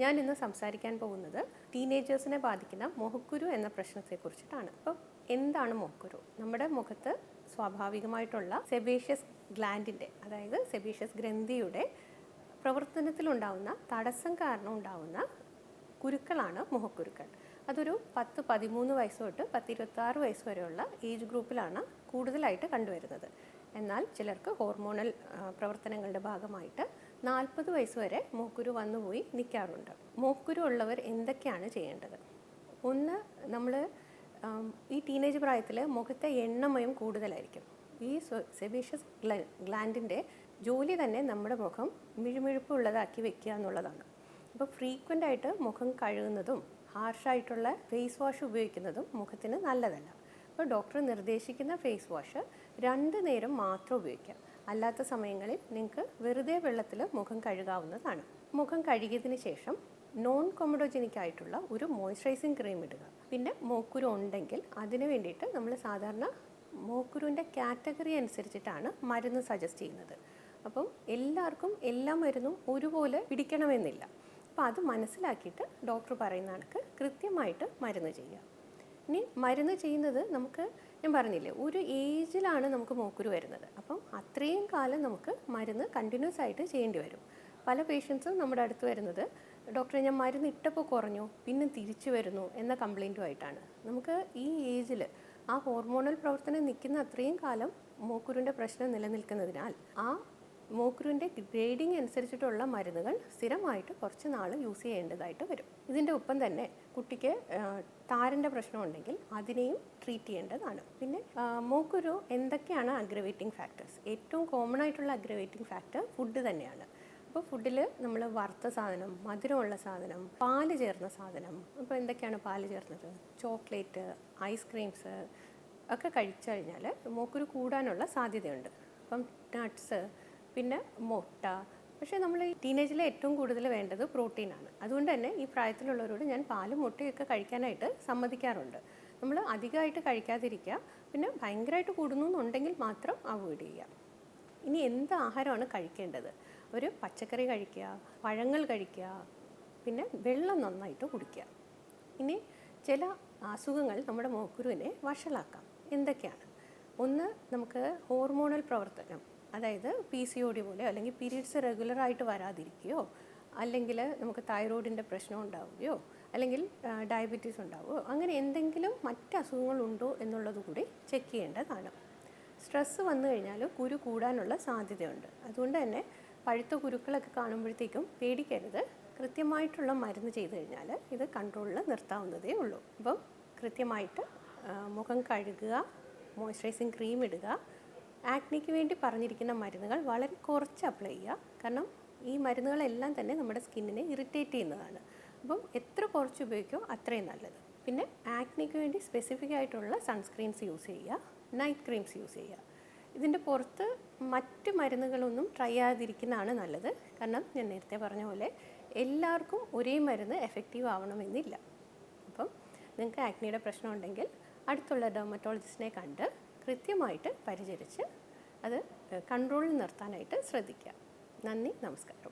ഞാൻ ഇന്ന് സംസാരിക്കാൻ പോകുന്നത് ടീനേജേഴ്സിനെ ബാധിക്കുന്ന മുഖക്കുരു എന്ന പ്രശ്നത്തെക്കുറിച്ചിട്ടാണ്. അപ്പം എന്താണ് മുഖക്കുരു നമ്മുടെ മുഖത്ത് സ്വാഭാവികമായിട്ടുള്ള സെബേഷ്യസ് ഗ്ലാൻഡിന്റെ അതായത് സെബേഷ്യസ് ഗ്രന്ഥിയുടെ പ്രവർത്തനത്തിലുണ്ടാവുന്ന തടസ്സം കാരണം ഉണ്ടാവുന്ന കുരുക്കളാണ് മുഖക്കുരുക്കൾ അതൊരു പത്ത് പതിമൂന്ന് വയസ്സ് തൊട്ട് പത്ത് ഇരുപത്താറ് വയസ്സ് വരെയുള്ള ഏജ് ഗ്രൂപ്പിലാണ് കൂടുതലായിട്ട് കണ്ടുവരുന്നത്. എന്നാൽ ചിലർക്ക് ഹോർമോണൽ പ്രവർത്തനങ്ങളുടെ ഭാഗമായിട്ട് നാൽപ്പത് വയസ്സ് വരെ മൂക്കുരു വന്നുപോയി നിൽക്കാറുണ്ട്. മൂക്കുരു ഉള്ളവർ എന്തൊക്കെയാണ് ചെയ്യേണ്ടത്? ഒന്ന് നമ്മൾ ഈ ടീനേജ് പ്രായത്തിൽ മുഖത്തെ എണ്ണമയം കൂടുതലായിരിക്കും. ഈ സെബീഷ്യസ് ഗ്ലാൻഡിന്റെ ജോലി തന്നെ നമ്മുടെ മുഖം മിഴുമിഴുപ്പുള്ളതാക്കി വെക്കുക എന്നുള്ളതാണ്. അപ്പോൾ ഫ്രീക്വന്റ് ആയിട്ട് മുഖം കഴുകുന്നതും ഹാർഷായിട്ടുള്ള ഫേസ് വാഷ് ഉപയോഗിക്കുന്നതും മുഖത്തിന് നല്ലതല്ല. അപ്പോൾ ഡോക്ടർ നിർദ്ദേശിക്കുന്ന ഫേസ് വാഷ് രണ്ട് നേരം മാത്രം ഉപയോഗിക്കാം. അല്ലാത്ത സമയങ്ങളിൽ നിങ്ങൾക്ക് വെറുതെ വെള്ളത്തിൽ മുഖം കഴുകാവുന്നതാണ്. മുഖം കഴുകിയതിന് ശേഷം നോൺ കൊമഡോജനിക് ആയിട്ടുള്ള ഒരു മോയ്സ്ചറൈസിങ് ക്രീം ഇടുക. പിന്നെ മോക്കുരു ഉണ്ടെങ്കിൽ അതിന് വേണ്ടിയിട്ട് നമ്മൾ സാധാരണ മോക്കുരുവിന്റെ കാറ്റഗറി അനുസരിച്ചിട്ടാണ് മരുന്ന് സജസ്റ്റ് ചെയ്യുന്നത്. അപ്പം എല്ലാവർക്കും എല്ലാ മരുന്നും ഒരുപോലെ പിടിക്കണമെന്നില്ല. അപ്പോൾ അത് മനസ്സിലാക്കിയിട്ട് ഡോക്ടർ പറയുന്ന കൃത്യമായിട്ട് മരുന്ന് ചെയ്യുക. ഇനി മരുന്ന് ചെയ്യുന്നത് നമുക്ക് ഞാൻ പറഞ്ഞില്ലേ ഒരു ഏജിലാണ് നമുക്ക് മൂക്കുരു വരുന്നത്. അപ്പം അത്രയും കാലം നമുക്ക് മരുന്ന് കണ്ടിന്യൂസ് ആയിട്ട് ചെയ്യേണ്ടി വരും. പല പേഷ്യൻസും നമ്മുടെ അടുത്ത് വരുന്നത് ഡോക്ടറെ ഞാൻ മരുന്ന് ഇട്ടപ്പോൾ കുറഞ്ഞു പിന്നെ തിരിച്ചു വരുന്നു എന്ന കംപ്ലൈന്റുമായിട്ടാണ് നമുക്ക് ഈ ഏജിൽ ആ ഹോർമോണൽ പ്രവർത്തനം നിൽക്കുന്ന അത്രയും കാലം മൂക്കുരുവിന്റെ പ്രശ്നം നിലനിൽക്കുന്നതിനാൽ ആ മൂക്കുരുവിന്റെ ഗ്രേഡിംഗ് അനുസരിച്ചിട്ടുള്ള മരുന്നുകൾ സ്ഥിരമായിട്ട് കുറച്ച് നാൾ യൂസ് ചെയ്യേണ്ടതായിട്ട് വരും. ഇതിന്റെ ഒപ്പം തന്നെ കുട്ടിക്ക് താരന്റെ പ്രശ്നമുണ്ടെങ്കിൽ അതിനെയും ട്രീറ്റ് ചെയ്യേണ്ടതാണ്. പിന്നെ മോക്കുരു എന്തൊക്കെയാണ് അഗ്രവേറ്റിംഗ് ഫാക്ടേഴ്സ് ഏറ്റവും കോമൺ ആയിട്ടുള്ള അഗ്രവേറ്റിംഗ് ഫാക്ടർ ഫുഡ് തന്നെയാണ്. അപ്പോൾ ഫുഡിൽ നമ്മൾ വറുത്ത സാധനം മധുരമുള്ള സാധനം പാൽ ചേർന്ന സാധനം അപ്പോൾ എന്തൊക്കെയാണ് പാൽ ചേർന്നത്? ചോക്ലേറ്റ് ഐസ്ക്രീംസ് ഒക്കെ കഴിച്ചു കഴിഞ്ഞാൽ മോക്കുരു കൂടാനുള്ള സാധ്യതയുണ്ട്. അപ്പം നട്ട്സ് പിന്നെ മുട്ട. പക്ഷേ നമ്മൾ ഈ ടീനേജിലെ ഏറ്റവും കൂടുതൽ വേണ്ടത് പ്രോട്ടീനാണ് അതുകൊണ്ട് തന്നെ ഈ പ്രായത്തിലുള്ളവരോട് ഞാൻ പാലും മുട്ടയൊക്കെ കഴിക്കാനായിട്ട് സമ്മതിക്കാറുണ്ട്. നമ്മൾ അധികമായിട്ട് കഴിക്കാതിരിക്കുക പിന്നെ ഭയങ്കരമായിട്ട് കൂടുന്നു എന്നുണ്ടെങ്കിൽ മാത്രം അവോയ്ഡ് ചെയ്യുക. ഇനി എന്ത് ആഹാരമാണ് കഴിക്കേണ്ടത്? ഒരു പച്ചക്കറി കഴിക്കുക പഴങ്ങൾ കഴിക്കുക പിന്നെ വെള്ളം നന്നായിട്ട് കുടിക്കുക. ഇനി ചില അസുഖങ്ങൾ നമ്മുടെ മോക്കുരുവിനെ വഷളാക്കാം. എന്തൊക്കെയാണ്? ഒന്ന് നമുക്ക് ഹോർമോണൽ പ്രവർത്തനം. അതായത് പി സി ഒ ഡി പോലെ അല്ലെങ്കിൽ പീരീഡ്സ് റെഗുലറായിട്ട് വരാതിരിക്കുകയോ അല്ലെങ്കിൽ നമുക്ക് തൈറോയിഡിന്റെ പ്രശ്നം ഉണ്ടാവുകയോ അല്ലെങ്കിൽ ഡയബറ്റീസ് ഉണ്ടാവുകയോ അങ്ങനെ എന്തെങ്കിലും മറ്റ് അസുഖങ്ങളുണ്ടോ എന്നുള്ളത് കൂടി ചെക്ക് ചെയ്യേണ്ടതാണ്. സ്ട്രെസ്സ് വന്നു കഴിഞ്ഞാൽ കുരു കൂടാനുള്ള സാധ്യതയുണ്ട്. അതുകൊണ്ട് തന്നെ പഴുത്ത കുരുക്കളൊക്കെ കാണുമ്പോഴത്തേക്കും പേടിക്കരുത്. കൃത്യമായിട്ടുള്ള മരുന്ന് ചെയ്തു കഴിഞ്ഞാൽ ഇത് കൺട്രോളിൽ നിർത്താവുന്നതേ ഉള്ളൂ. അപ്പം കൃത്യമായിട്ട് മുഖം കഴുകുക മോയ്സ്ചറൈസിങ് ക്രീം ഇടുക ആക്നിക്ക് വേണ്ടി പറഞ്ഞിരിക്കുന്ന മരുന്നുകൾ വളരെ കുറച്ച് അപ്ലൈ ചെയ്യുക. കാരണം ഈ മരുന്നുകളെല്ലാം തന്നെ നമ്മുടെ സ്കിന്നിനെ ഇറിറ്റേറ്റ് ചെയ്യുന്നതാണ്. അപ്പം എത്ര കുറച്ച് ഉപയോഗിക്കുമോ അത്രയും നല്ലത്. പിന്നെ ആക്നിക്ക് വേണ്ടി സ്പെസിഫിക് ആയിട്ടുള്ള സൺസ്ക്രീൻസ് യൂസ് ചെയ്യുക നൈറ്റ് ക്രീംസ് യൂസ് ചെയ്യുക. ഇതിന്റെ പുറത്ത് മറ്റ് മരുന്നുകളൊന്നും ട്രൈ ചെയ്യാതിരിക്കുന്നതാണ് നല്ലത്. കാരണം ഞാൻ നേരത്തെ പറഞ്ഞ പോലെ എല്ലാവർക്കും ഒരേ മരുന്ന് എഫക്റ്റീവ് ആവണമെന്നില്ല. അപ്പം നിങ്ങൾക്ക് ആക്നിയുടെ പ്രശ്നം ഉണ്ടെങ്കിൽ അടുത്തുള്ള ഡെർമറ്റോളജിസ്റ്റിനെ കണ്ട് കൃത്യമായിട്ട് പരിചരിച്ച് അത് കൺട്രോളിൽ നിർത്താനായിട്ട് ശ്രദ്ധിക്കുക. നന്ദി നമസ്കാരം.